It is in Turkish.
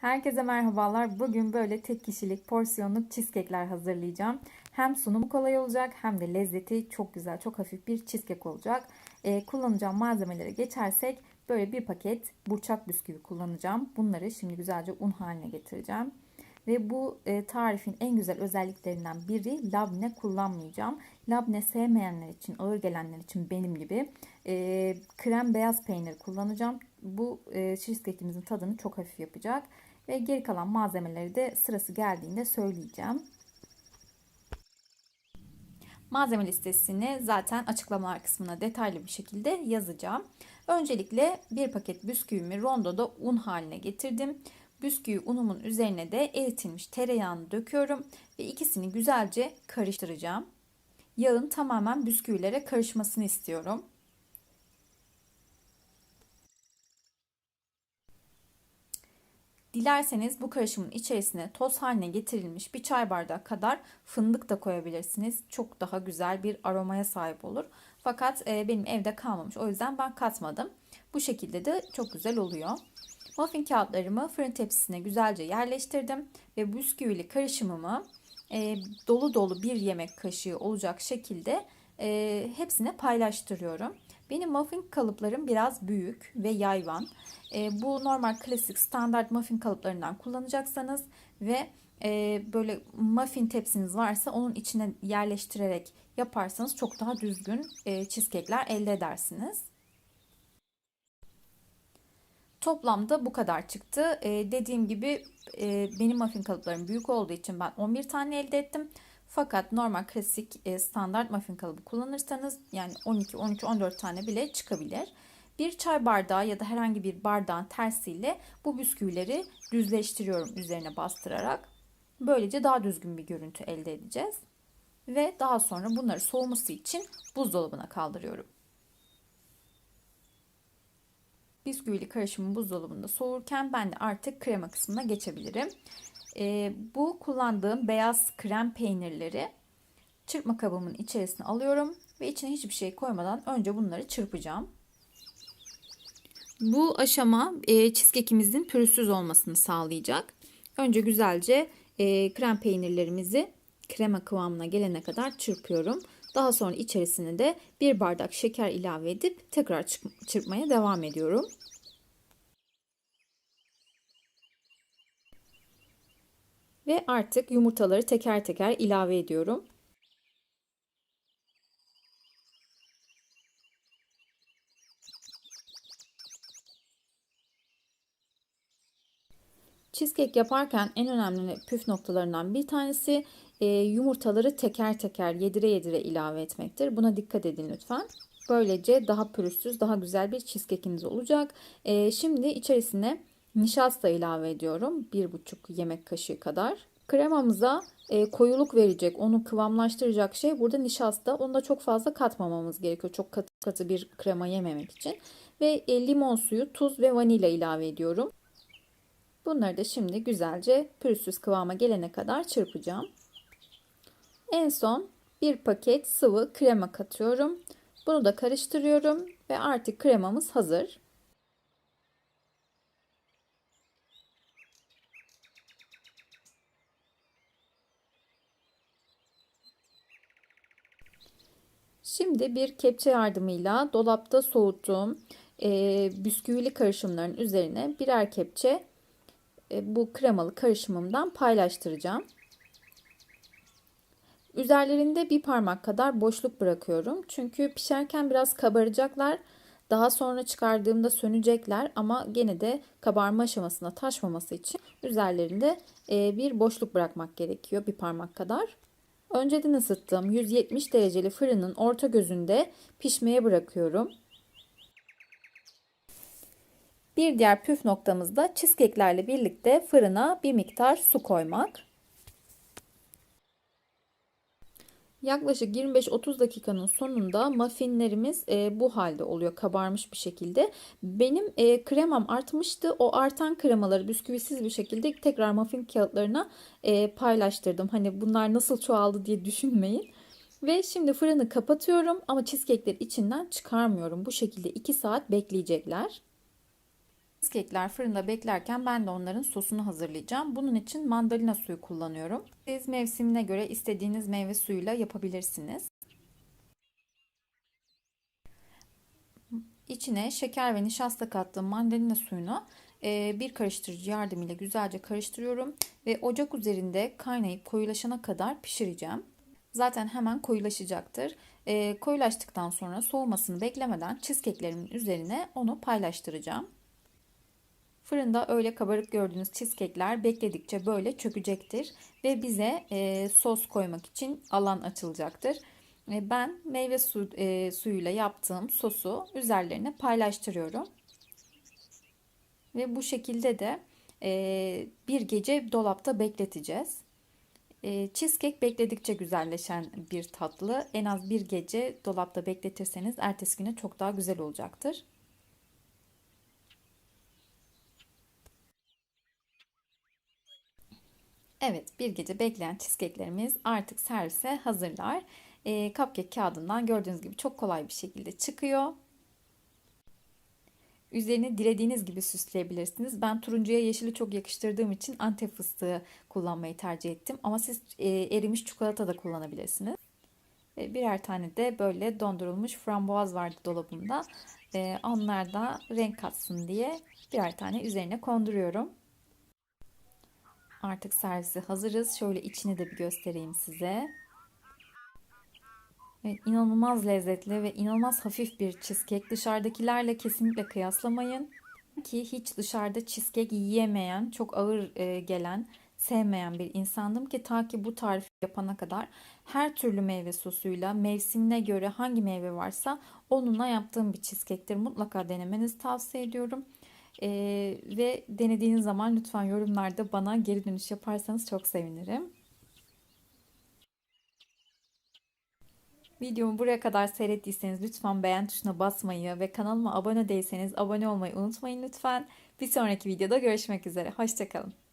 Herkese merhabalar. Bugün böyle tek kişilik porsiyonluk cheesecake'ler hazırlayacağım. Hem sunumu kolay olacak hem de lezzeti çok güzel, çok hafif bir cheesecake olacak. Ee, kullanacağım malzemelere geçersek böyle bir paket burçak bisküvi kullanacağım. Bunları şimdi güzelce un haline getireceğim. Ve bu e, tarifin en güzel özelliklerinden biri labne kullanmayacağım. Labne sevmeyenler için, ağır gelenler için benim gibi e, krem beyaz peynir kullanacağım. Bu e, cheesecake'imizin tadını çok hafif yapacak. Ve geri kalan malzemeleri de sırası geldiğinde söyleyeceğim. Malzeme listesini zaten açıklamalar kısmına detaylı bir şekilde yazacağım. Öncelikle bir paket bisküvimi rondoda un haline getirdim. Bisküvi unumun üzerine de eritilmiş tereyağını döküyorum ve ikisini güzelce karıştıracağım. Yağın tamamen bisküvilere karışmasını istiyorum. Dilerseniz bu karışımın içerisine toz haline getirilmiş bir çay bardağı kadar fındık da koyabilirsiniz. Çok daha güzel bir aromaya sahip olur. Fakat e, benim evde kalmamış o yüzden ben katmadım. Bu şekilde de çok güzel oluyor. Muffin kağıtlarımı fırın tepsisine güzelce yerleştirdim ve bisküvili karışımımı e, dolu dolu bir yemek kaşığı olacak şekilde e, hepsine paylaştırıyorum. Benim muffin kalıplarım biraz büyük ve yayvan. E, bu normal klasik standart muffin kalıplarından kullanacaksanız ve e, böyle muffin tepsiniz varsa onun içine yerleştirerek yaparsanız çok daha düzgün e, cheesecake'ler elde edersiniz. Toplamda bu kadar çıktı. E, dediğim gibi e, benim muffin kalıplarım büyük olduğu için ben 11 tane elde ettim. Fakat normal klasik e, standart muffin kalıbı kullanırsanız yani 12, 13, 14 tane bile çıkabilir. Bir çay bardağı ya da herhangi bir bardağın tersiyle bu bisküvileri düzleştiriyorum üzerine bastırarak. Böylece daha düzgün bir görüntü elde edeceğiz. Ve daha sonra bunları soğuması için buzdolabına kaldırıyorum. Bisküvili karışımın buzdolabında soğurken ben de artık krema kısmına geçebilirim. E, bu kullandığım beyaz krem peynirleri çırpma kabımın içerisine alıyorum ve içine hiçbir şey koymadan önce bunları çırpacağım. Bu aşama e, cheesecake'imizin pürüzsüz olmasını sağlayacak. Önce güzelce e, krem peynirlerimizi krema kıvamına gelene kadar çırpıyorum. Daha sonra içerisine de bir bardak şeker ilave edip tekrar çırpmaya devam ediyorum. Ve artık yumurtaları teker teker ilave ediyorum. Cheesecake yaparken en önemli püf noktalarından bir tanesi e, yumurtaları teker teker yedire yedire ilave etmektir. Buna dikkat edin lütfen. Böylece daha pürüzsüz, daha güzel bir cheesecake'iniz olacak. E, şimdi içerisine nişasta ilave ediyorum. 1,5 yemek kaşığı kadar. Kremamıza e, koyuluk verecek, onu kıvamlaştıracak şey burada nişasta. Onu da çok fazla katmamamız gerekiyor. Çok katı, katı bir krema yememek için. Ve e, limon suyu, tuz ve vanilya ilave ediyorum. Bunları da şimdi güzelce pürüzsüz kıvama gelene kadar çırpacağım. En son bir paket sıvı krema katıyorum. Bunu da karıştırıyorum ve artık kremamız hazır. Şimdi bir kepçe yardımıyla dolapta soğuttuğum e, bisküvili karışımların üzerine birer kepçe e, bu kremalı karışımımdan paylaştıracağım. Üzerlerinde bir parmak kadar boşluk bırakıyorum. Çünkü pişerken biraz kabaracaklar. Daha sonra çıkardığımda sönecekler ama gene de kabarma aşamasına taşmaması için üzerlerinde e, bir boşluk bırakmak gerekiyor bir parmak kadar. Önceden ısıttığım 170 dereceli fırının orta gözünde pişmeye bırakıyorum. Bir diğer püf noktamız da cheesecake'lerle birlikte fırına bir miktar su koymak. Yaklaşık 25-30 dakikanın sonunda muffinlerimiz e, bu halde oluyor kabarmış bir şekilde. Benim e, kremam artmıştı. O artan kremaları bisküvisiz bir şekilde tekrar muffin kağıtlarına e, paylaştırdım. Hani bunlar nasıl çoğaldı diye düşünmeyin. Ve şimdi fırını kapatıyorum ama cheesecake'leri içinden çıkarmıyorum. Bu şekilde 2 saat bekleyecekler. Cheesecake'ler fırında beklerken ben de onların sosunu hazırlayacağım. Bunun için mandalina suyu kullanıyorum. Siz mevsimine göre istediğiniz meyve suyuyla yapabilirsiniz. İçine şeker ve nişasta kattığım mandalina suyunu e, bir karıştırıcı yardımıyla güzelce karıştırıyorum ve ocak üzerinde kaynayıp koyulaşana kadar pişireceğim. Zaten hemen koyulaşacaktır. E, koyulaştıktan sonra soğumasını beklemeden cheesecake'lerimin üzerine onu paylaştıracağım. Fırında öyle kabarık gördüğünüz cheesecake'ler bekledikçe böyle çökecektir ve bize e, sos koymak için alan açılacaktır. E, ben meyve su, e, suyuyla yaptığım sosu üzerlerine paylaştırıyorum. Ve bu şekilde de e, bir gece dolapta bekleteceğiz. E, cheesecake bekledikçe güzelleşen bir tatlı. En az bir gece dolapta bekletirseniz ertesi güne çok daha güzel olacaktır. Evet, bir gece bekleyen cheesecake'lerimiz artık servise hazırlar. E, cupcake kağıdından gördüğünüz gibi çok kolay bir şekilde çıkıyor. Üzerini dilediğiniz gibi süsleyebilirsiniz. Ben turuncuya yeşili çok yakıştırdığım için antep fıstığı kullanmayı tercih ettim. Ama siz e, erimiş çikolata da kullanabilirsiniz. E, birer tane de böyle dondurulmuş frambuaz vardı dolabımda. E, onlar da renk katsın diye birer tane üzerine konduruyorum. Artık servise hazırız. Şöyle içini de bir göstereyim size. Evet, inanılmaz lezzetli ve inanılmaz hafif bir cheesecake. Dışarıdakilerle kesinlikle kıyaslamayın. Ki hiç dışarıda cheesecake yiyemeyen, çok ağır e, gelen, sevmeyen bir insandım ki ta ki bu tarifi yapana kadar her türlü meyve sosuyla mevsimine göre hangi meyve varsa onunla yaptığım bir cheesecake'tir. Mutlaka denemenizi tavsiye ediyorum. E, ve denediğiniz zaman lütfen yorumlarda bana geri dönüş yaparsanız çok sevinirim. Videomu buraya kadar seyrettiyseniz lütfen beğen tuşuna basmayı ve kanalıma abone değilseniz abone olmayı unutmayın lütfen. Bir sonraki videoda görüşmek üzere. Hoşçakalın.